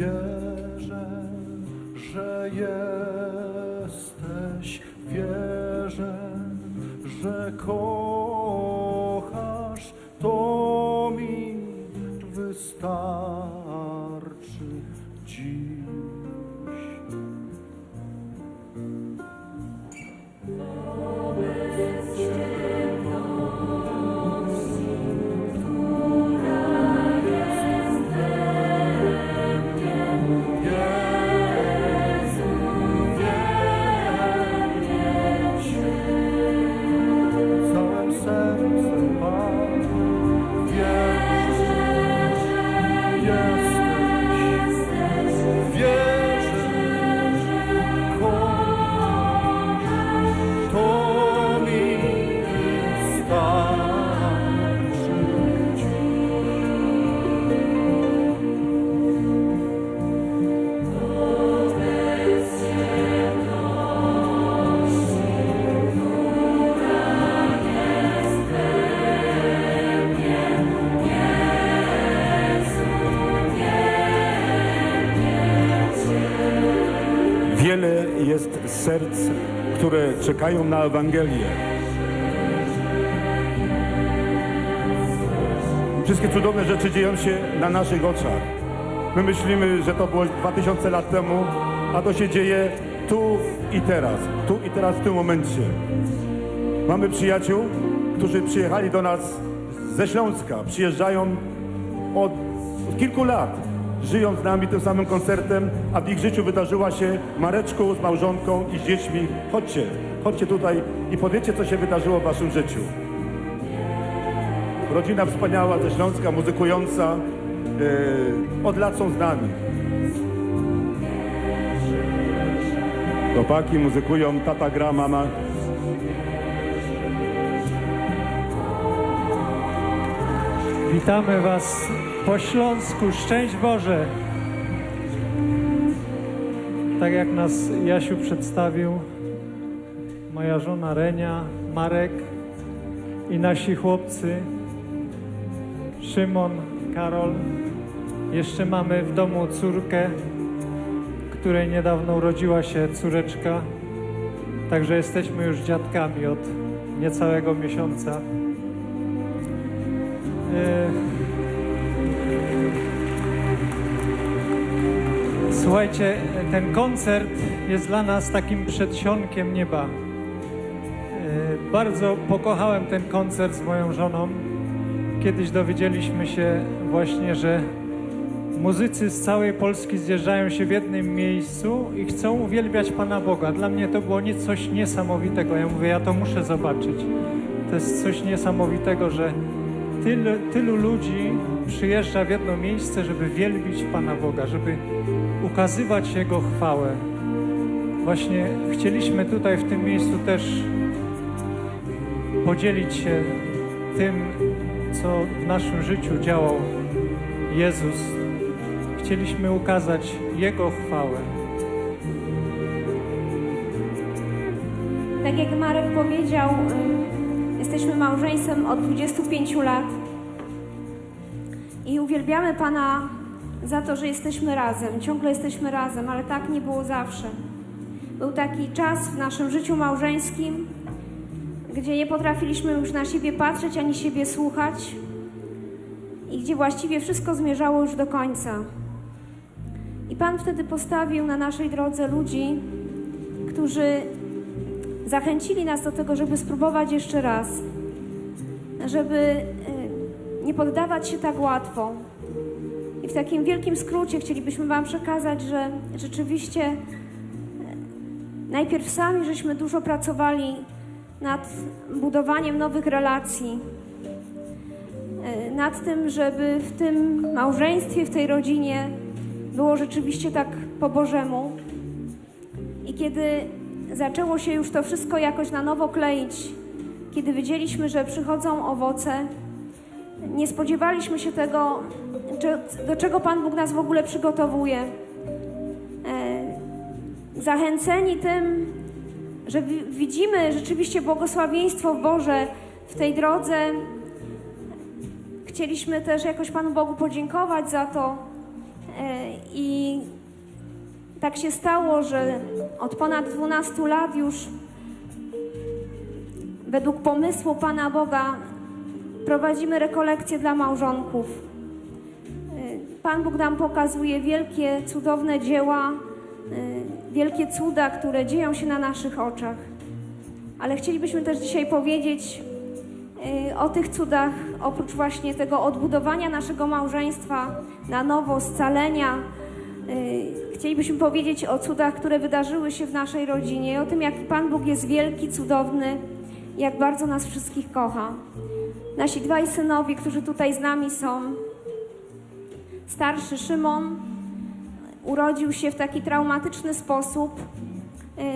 Wierzę, że jesteś, wierzę, że kochasz, serc, które czekają na Ewangelię. Wszystkie cudowne rzeczy dzieją się na naszych oczach. My myślimy, że to było 2000 lat temu, a to się dzieje tu i teraz. Tu i teraz, w tym momencie. Mamy przyjaciół, którzy przyjechali do nas ze Śląska. Przyjeżdżają od kilku lat. Żyją z nami tym samym koncertem, a w ich życiu wydarzyła się Mareczku z małżonką i z dziećmi. Chodźcie, chodźcie tutaj i powiecie, co się wydarzyło w waszym życiu. Rodzina wspaniała ze Śląska, muzykująca. Yy, od lat są z nami. Chłopaki muzykują, tata gra, mama. Witamy Was po Śląsku. Szczęść Boże! Tak jak nas Jasiu przedstawił, moja żona Renia, Marek i nasi chłopcy, Szymon, Karol. Jeszcze mamy w domu córkę, której niedawno urodziła się córeczka. Także jesteśmy już dziadkami od niecałego miesiąca. E, Słuchajcie, ten koncert jest dla nas takim przedsionkiem nieba. E, Bardzo pokochałem ten koncert z moją żoną. Kiedyś dowiedzieliśmy się właśnie, że muzycy z całej Polski zjeżdżają się w jednym miejscu i chcą uwielbiać Pana Boga. Dla mnie to było nie- coś niesamowitego. Ja mówię, ja to muszę zobaczyć. To jest coś niesamowitego, że tylu, tylu ludzi przyjeżdża w jedno miejsce, żeby wielbić Pana Boga, żeby ukazywać Jego chwałę. Właśnie chcieliśmy tutaj w tym miejscu też podzielić się tym, co w naszym życiu działał Jezus. Chcieliśmy ukazać Jego chwałę. Tak jak Marek powiedział, y, jesteśmy małżeństwem od 25 lat i uwielbiamy Pana za to, że jesteśmy razem. Ciągle jesteśmy razem, ale tak nie było zawsze. Był taki czas w naszym życiu małżeńskim, gdzie nie potrafiliśmy już na siebie patrzeć ani siebie słuchać i gdzie właściwie wszystko zmierzało już do końca. I Pan wtedy postawił na naszej drodze ludzi, którzy zachęcili nas do tego, żeby spróbować jeszcze raz, żeby y, nie poddawać się tak łatwo. I w takim wielkim skrócie chcielibyśmy Wam przekazać, że rzeczywiście y, najpierw sami żeśmy dużo pracowali nad budowaniem nowych relacji, y, nad tym, żeby w tym małżeństwie, w tej rodzinie było rzeczywiście tak po Bożemu. I kiedy zaczęło się już to wszystko jakoś na nowo kleić, kiedy wiedzieliśmy, że przychodzą owoce, nie spodziewaliśmy się tego, do czego Pan Bóg nas w ogóle przygotowuje. E, Zachęceni tym, że wi- widzimy rzeczywiście błogosławieństwo Boże w tej drodze, chcieliśmy też jakoś Panu Bogu podziękować za to. E, I tak się stało, że od ponad 12 lat już według pomysłu Pana Boga prowadzimy rekolekcje dla małżonków. Pan Bóg nam pokazuje wielkie, cudowne dzieła, y, wielkie cuda, które dzieją się na naszych oczach. Ale chcielibyśmy też dzisiaj powiedzieć y, o tych cudach, oprócz właśnie tego odbudowania naszego małżeństwa na nowo, scalenia. y, Chcielibyśmy powiedzieć o cudach, które wydarzyły się w naszej rodzinie, o tym, jak Pan Bóg jest wielki, cudowny, jak bardzo nas wszystkich kocha. Nasi dwaj synowie, którzy tutaj z nami są, starszy Szymon urodził się w taki traumatyczny sposób.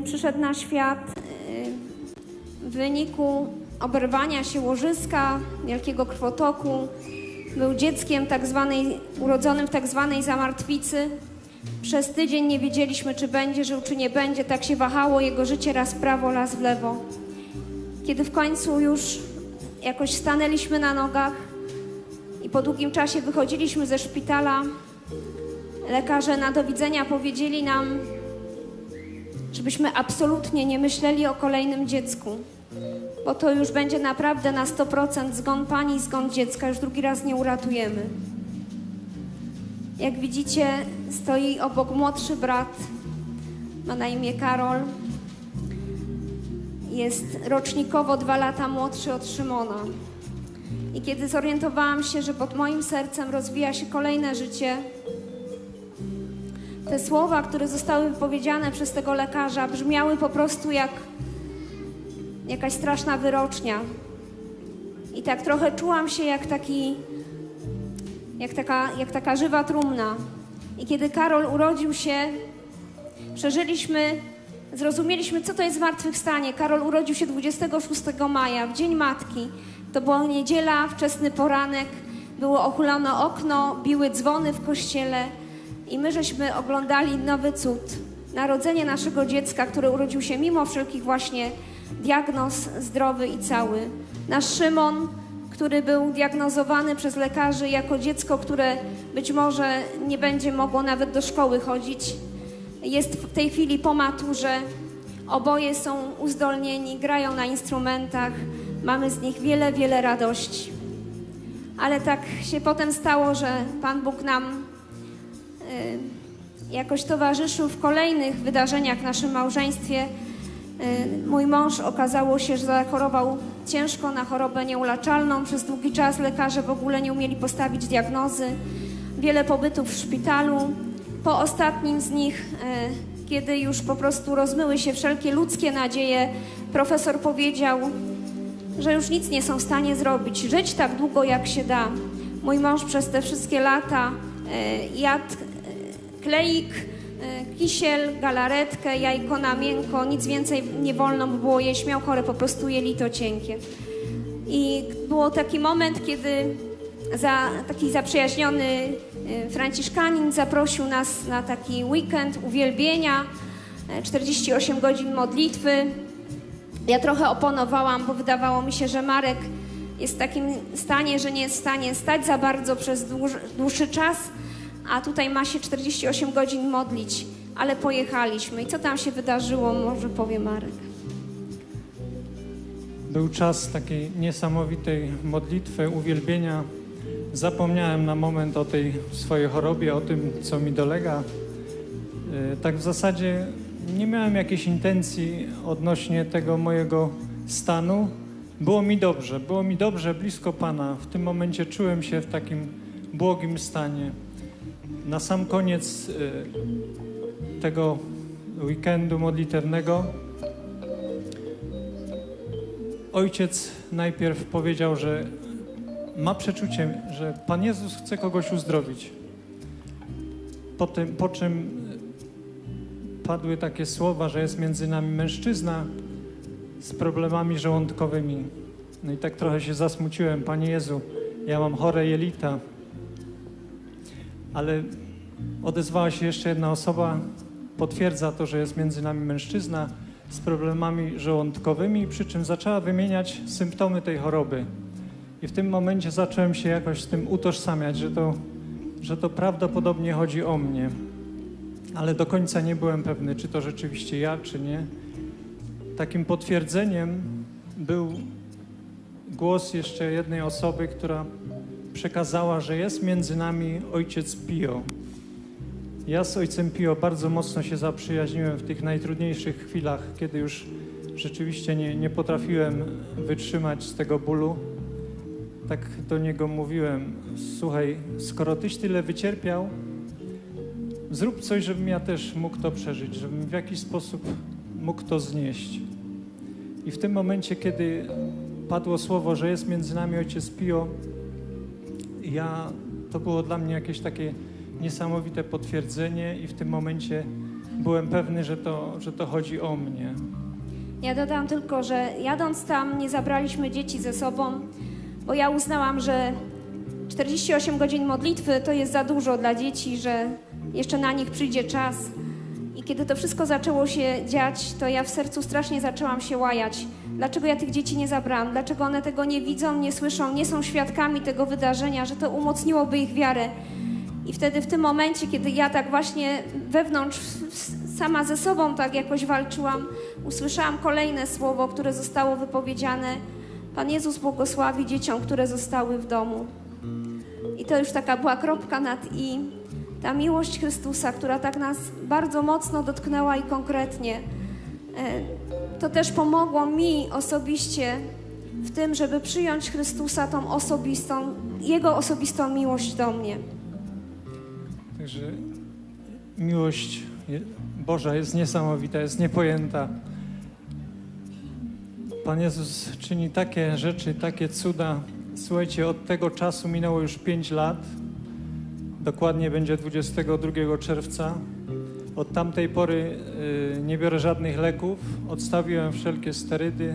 y, Przyszedł na świat y, w wyniku oberwania się łożyska, wielkiego krwotoku. Był dzieckiem tak zwanej, urodzonym w tak zwanej zamartwicy. Przez tydzień nie wiedzieliśmy, czy będzie żył, czy nie będzie. Tak się wahało jego życie raz w prawo, raz w lewo. Kiedy w końcu już jakoś stanęliśmy na nogach po długim czasie wychodziliśmy ze szpitala, lekarze na do widzenia powiedzieli nam, żebyśmy absolutnie nie myśleli o kolejnym dziecku, bo to już będzie naprawdę na 100% zgon pani zgon dziecka, już drugi raz nie uratujemy. Jak widzicie, stoi obok młodszy brat, ma na imię Karol. Jest rocznikowo dwa lata młodszy od Szymona. I kiedy zorientowałam się, że pod moim sercem rozwija się kolejne życie, te słowa, które zostały wypowiedziane przez tego lekarza, brzmiały po prostu jak jakaś straszna wyrocznia. I tak trochę czułam się jak taki, jak taka, jak taka żywa trumna. I kiedy Karol urodził się, przeżyliśmy, zrozumieliśmy, co to jest zmartwychwstanie. Karol urodził się 26 maja, w Dzień Matki. To była niedziela, wczesny poranek, było ochulone okno, biły dzwony w kościele i my żeśmy oglądali nowy cud. Narodzenie naszego dziecka, które urodził się mimo wszelkich właśnie diagnoz, zdrowy i cały. Nasz Szymon, który był diagnozowany przez lekarzy jako dziecko, które być może nie będzie mogło nawet do szkoły chodzić, jest w tej chwili po maturze. Oboje są uzdolnieni, grają na instrumentach. Mamy z nich wiele, wiele radości. Ale tak się potem stało, że Pan Bóg nam y, jakoś towarzyszył w kolejnych wydarzeniach w naszym małżeństwie. Y, Mój mąż okazało się, że zachorował ciężko na chorobę nieuleczalną. Przez długi czas lekarze w ogóle nie umieli postawić diagnozy. Wiele pobytów w szpitalu. Po ostatnim z nich, y, kiedy już po prostu rozmyły się wszelkie ludzkie nadzieje, profesor powiedział, że już nic nie są w stanie zrobić. Żyć tak długo, jak się da. Mój mąż przez te wszystkie lata y, jadł y, kleik, kisiel, galaretkę, jajko na miękko, nic więcej nie wolno mu było jeść, miał chore po prostu jelito cienkie. I było taki moment, kiedy za, taki zaprzyjaźniony Franciszkanin zaprosił nas na taki weekend uwielbienia, y, 48 godzin modlitwy. Ja trochę oponowałam, bo wydawało mi się, że Marek jest w takim stanie, że nie jest w stanie stać za bardzo przez dłuż, dłuższy czas, a tutaj ma się 48 godzin modlić. Ale pojechaliśmy. I co tam się wydarzyło, może powie Marek. Był czas takiej niesamowitej modlitwy, uwielbienia. Zapomniałem na moment o tej swojej chorobie, o tym, co mi dolega. E, Tak w zasadzie nie miałem jakiejś intencji odnośnie tego mojego stanu. Było mi dobrze, było mi dobrze blisko Pana. W tym momencie czułem się w takim błogim stanie. Na sam koniec e, tego weekendu modlitewnego ojciec najpierw powiedział, że ma przeczucie, że Pan Jezus chce kogoś uzdrowić. Po, tym, po czym padły takie słowa, że jest między nami mężczyzna z problemami żołądkowymi. No i tak trochę się zasmuciłem, Panie Jezu, Ja mam chore jelita. Ale odezwała się jeszcze jedna osoba, potwierdza to, że jest między nami mężczyzna z problemami żołądkowymi, przy czym zaczęła wymieniać symptomy tej choroby. I w tym momencie zacząłem się jakoś z tym utożsamiać, że to, że to prawdopodobnie chodzi o mnie. Ale do końca nie byłem pewny, czy to rzeczywiście ja, czy nie. Takim potwierdzeniem był głos jeszcze jednej osoby, która przekazała, że jest między nami ojciec Pio. Ja z ojcem Pio bardzo mocno się zaprzyjaźniłem w tych najtrudniejszych chwilach, kiedy już rzeczywiście nie, nie potrafiłem wytrzymać z tego bólu. Tak do niego mówiłem: Słuchaj, skoro tyś tyle wycierpiał, zrób coś, żebym ja też mógł to przeżyć, żebym w jakiś sposób mógł to znieść. I w tym momencie, kiedy padło słowo, że jest między nami ojciec Pio, ja, to było dla mnie jakieś takie niesamowite potwierdzenie i w tym momencie byłem pewny, że to, że to chodzi o mnie. Ja dodam tylko, że jadąc tam nie zabraliśmy dzieci ze sobą, bo ja uznałam, że 48 godzin modlitwy to jest za dużo dla dzieci, że jeszcze na nich przyjdzie czas. I kiedy to wszystko zaczęło się dziać, to ja w sercu strasznie zaczęłam się łajać. Dlaczego ja tych dzieci nie zabrałam? Dlaczego one tego nie widzą, nie słyszą, nie są świadkami tego wydarzenia, że to umocniłoby ich wiarę? I wtedy w tym momencie, kiedy ja tak właśnie wewnątrz, sama ze sobą tak jakoś walczyłam, usłyszałam kolejne słowo, które zostało wypowiedziane. Pan Jezus błogosławi dzieciom, które zostały w domu. I to już taka była kropka nad i. Ta miłość Chrystusa, która tak nas bardzo mocno dotknęła i konkretnie, e, to też pomogło mi osobiście w tym, żeby przyjąć Chrystusa, tą osobistą, Jego osobistą miłość do mnie. Także miłość Boża jest niesamowita, jest niepojęta. Pan Jezus czyni takie rzeczy, takie cuda. Słuchajcie, od tego czasu minęło już 5 lat. Dokładnie będzie 22 czerwca. Od tamtej pory y, nie biorę żadnych leków. Odstawiłem wszelkie sterydy.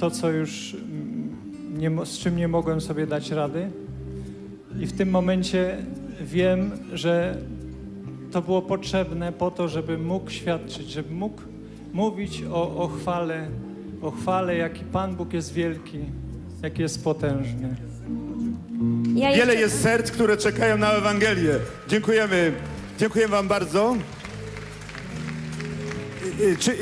To, co już mm, nie, z czym nie mogłem sobie dać rady. I w tym momencie wiem, że to było potrzebne po to, żeby mógł świadczyć, żeby mógł mówić o, o chwale, o chwale, jaki Pan Bóg jest wielki, jaki jest potężny. Ja Wiele jeszcze- jest serc, które czekają na Ewangelię. Dziękujemy. Dziękuję wam bardzo. Czy,